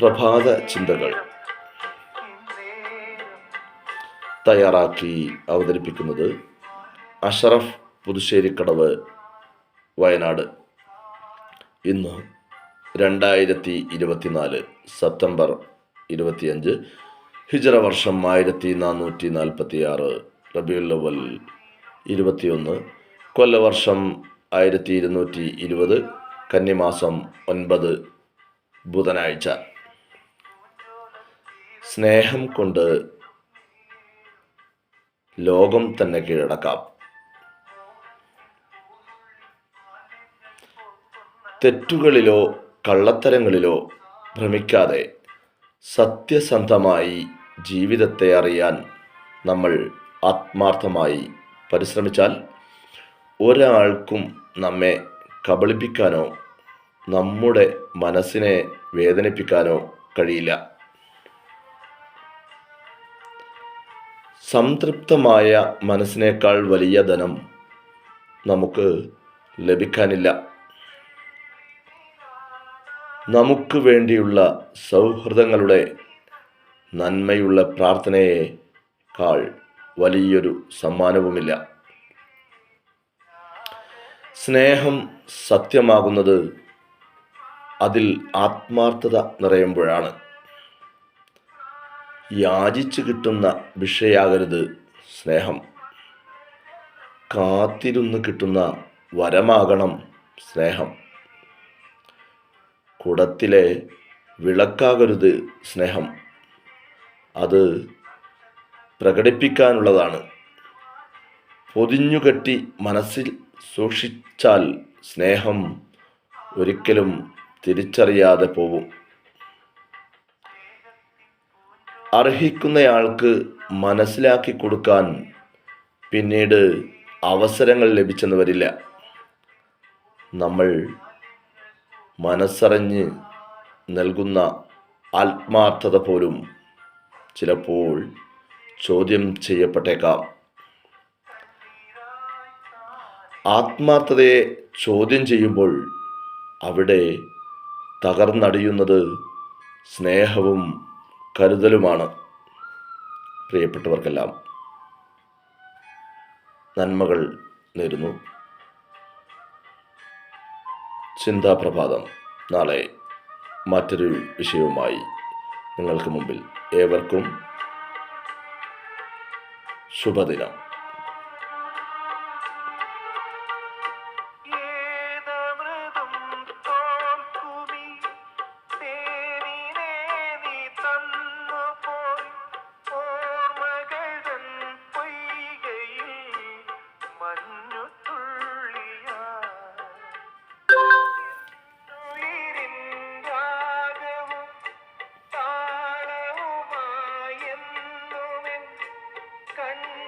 പ്രഭാത ചിന്തകൾ. തയ്യാറാക്കി അവതരിപ്പിക്കുന്നത് അഷറഫ് പുതുശ്ശേരിക്കടവ് വയനാട്. ഇന്ന് രണ്ടായിരത്തി ഇരുപത്തിനാല് സെപ്റ്റംബർ ഇരുപത്തിയഞ്ച് ഹിജറ വർഷം ആയിരത്തി നാനൂറ്റി നാൽപ്പത്തി ആറ് റബിയുല്ലവൽ ഇരുപത്തിയൊന്ന് കൊല്ലവർഷം ആയിരത്തി ഇരുന്നൂറ്റി ഇരുപത് കന്നിമാസം ഒൻപത് ബുധനാഴ്ച. സ്നേഹം കൊണ്ട് ലോകം തന്നെ കീഴടക്കാം. തെറ്റുകളിലോ കള്ളത്തരങ്ങളിലോ ഭ്രമിക്കാതെ സത്യസന്ധമായി ജീവിതത്തെ അറിയാൻ നമ്മൾ ആത്മാർത്ഥമായി പരിശ്രമിച്ചാൽ ഒരാൾക്കും നമ്മെ കബളിപ്പിക്കാനോ നമ്മുടെ മനസ്സിനെ വേദനിപ്പിക്കാനോ കഴിയില്ല. സംതൃപ്തമായ മനസ്സിനേക്കാൾ വലിയ ധനം നമുക്ക് ലഭിക്കാനില്ല. നമുക്ക് വേണ്ടിയുള്ള സൗഹൃദങ്ങളുടെ നന്മയുള്ള പ്രാർത്ഥനയേക്കാൾ വലിയൊരു സമ്മാനവുമില്ല. സ്നേഹം സത്യമാകുന്നത് അതിൽ ആത്മാർത്ഥത നിറയുമ്പോഴാണ്. യാചിച്ചു കിട്ടുന്ന വിഷയാകരുത് സ്നേഹം. കാത്തിരുന്ന് കിട്ടുന്ന വരമാകണം സ്നേഹം. കുടത്തിലെ വിളക്കാകരുത് സ്നേഹം. അത് പ്രകടിപ്പിക്കാനുള്ളതാണ്. പൊതിഞ്ഞുകെട്ടി മനസ്സിൽ സൂക്ഷിച്ചാൽ സ്നേഹം ഒരിക്കലും തിരിച്ചറിയാതെ പോവും. അർഹിക്കുന്നയാൾക്ക് മനസ്സിലാക്കി കൊടുക്കാൻ പിന്നീട് അവസരങ്ങൾ ലഭിച്ചെന്ന് വരില്ല നമ്മൾ മനസ്സറിഞ്ഞ് നൽകുന്ന ആത്മാർത്ഥത പോലും ചിലപ്പോൾ ചോദ്യം ചെയ്യപ്പെട്ടേക്കാം. ആത്മാർത്ഥതയെ ചോദ്യം ചെയ്യുമ്പോൾ അവിടെ തകർന്നടിയുന്നത് സ്നേഹവും കരുതലുമാണ്. പ്രിയപ്പെട്ടവർക്കെല്ലാം നന്മകൾ നേരുന്നു. ചിന്താപ്രഭാതം നാളെ മറ്റൊരു വിഷയവുമായി നിങ്ങൾക്ക് മുമ്പിൽ ഏവർക്കും ശുഭദിനം. கண்